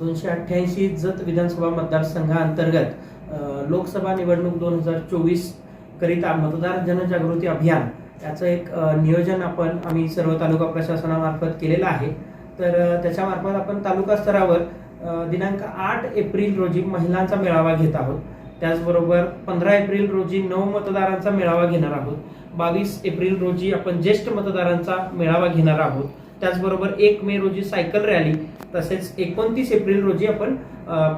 दोनशे अठ्ठ्याऐंशी जत विधानसभा मतदारसंघाअंतर्गत लोकसभा निवडणूक दोन हजार चोवीस करिता मतदार जनजागृती अभियान याचं एक नियोजन आपण आम्ही सर्व तालुका प्रशासनामार्फत केलेलं आहे. तर त्याच्यामार्फत आपण तालुका स्तरावर दिनांक आठ एप्रिल रोजी महिलांचा मेळावा घेत आहोत. त्याचबरोबर पंधरा एप्रिल रोजी नऊ मतदारांचा मेळावा घेणार आहोत. बावीस एप्रिल रोजी आपण ज्येष्ठ मतदारांचा मेळावा घेणार आहोत. त्याचबरोबर एक मे रोजी सायकल रॅली तसेच एकोणतीस एप्रिल रोजी आपण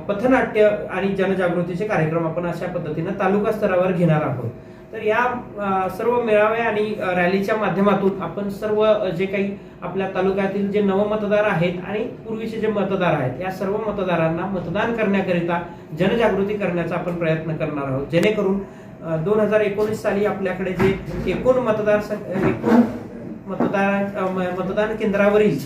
पथनाट्य आणि जनजागृतीचे कार्यक्रम आपण अशा पद्धतीनं तालुका स्तरावर घेणार आहोत. तर या सर्व मेळाव्या आणि रॅलीच्या माध्यमातून आपण सर्व जे काही आपल्या तालुक्यातील जे नवमतदार आहेत आणि पूर्वीचे जे मतदार आहेत या सर्व मतदारांना मतदान करण्याकरिता जनजागृती करण्याचा आपण प्रयत्न करणार आहोत. जेणेकरून दोन हजार एकोणीस साली आपल्याकडे जे एकूण मतदार सं- एकूण मतदान मतदान केंद्रावरील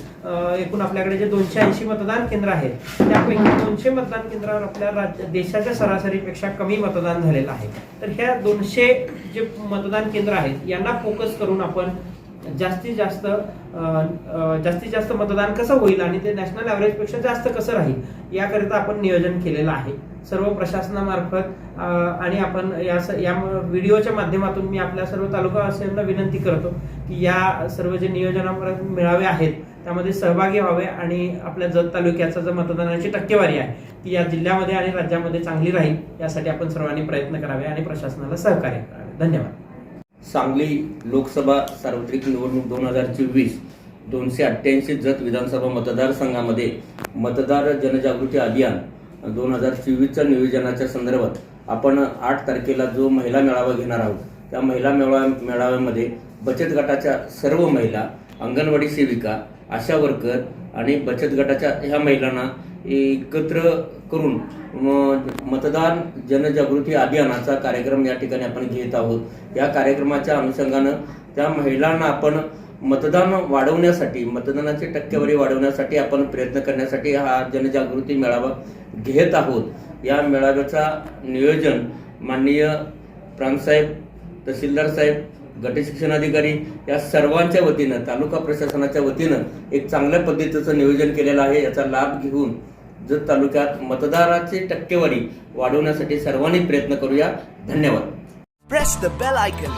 एकूण आपल्याकडे जे दोनशे ऐंशी मतदान केंद्र आहेत त्यापैकी दोनशे मतदान केंद्रावर आपल्या राज्य देशाच्या सरासरीपेक्षा कमी मतदान झालेलं आहे. तर ह्या दोनशे जे मतदान केंद्र आहेत यांना फोकस करून आपण जास्तीत जास्त जास्तीत जास्त मतदान कसं होईल आणि ते नॅशनल ॲव्हरेजपेक्षा जास्त कसं राहील याकरिता आपण नियोजन केलेलं आहे. सर्व प्रशासनामार्फत आणि आपण या स- या व्हिडिओच्या माध्यमातून मी आपल्या सर्व तालुकावासियांना विनंती करतो की या सर्व जे नियोजनापर्यंत मिळावे आहेत त्यामध्ये सहभागी व्हावे आणि आपल्या जत तालुक्याचा जो मतदानाची टक्केवारी आहे ती या जिल्ह्यामध्ये आणि राज्यामध्ये चांगली राहील यासाठी आपण सर्वांनी प्रयत्न करावे आणि प्रशासनाला सहकार्य करावे. धन्यवाद. सांगली लोकसभा सार्वत्रिक निवडणूक दोन हजार चोवीस दोनशे अठ्ठ्याऐंशी जत विधानसभा मतदारसंघामध्ये मतदार जनजागृती अभियान दोन हजार चोवीसच्या नियोजनाच्या संदर्भात आपण आठ तारखेला जो महिला मेळावा घेणार आहोत त्या महिला मेळावा मेळाव्यामध्ये बचत गटाच्या सर्व महिला अंगणवाडी सेविका आशा वर्कर आणि बचत गटाच्या ह्या महिलांना एकत्र करून म- मतदान जनजागृती अभियानाचा कार्यक्रम या ठिकाणी आपण घेत आहोत. या कार्यक्रमाच्या अनुषंगानं त्या महिलांना आपण मतदान वाढवण्यासाठी मतदानाची टक्केवारी वाढवण्यासाठी आपण प्रयत्न करण्यासाठी हा जनजागृती मेळावा घेत आहोत. या मेळाव्याचा नियोजन माननीय प्रांतसाहेब तहसीलदार साहेब गटशिक्षणाधिकारी या सर्वांच्या वतीनं तालुका प्रशासनाच्या वतीनं एक चांगल्या पद्धतीचं नियोजन केलेलं आहे. याचा लाभ घेऊन जत तालुक्यात मतदाराची टक्केवारी वाढवण्यासाठी सर्वांनी प्रयत्न करूया. धन्यवाद. Press the bell icon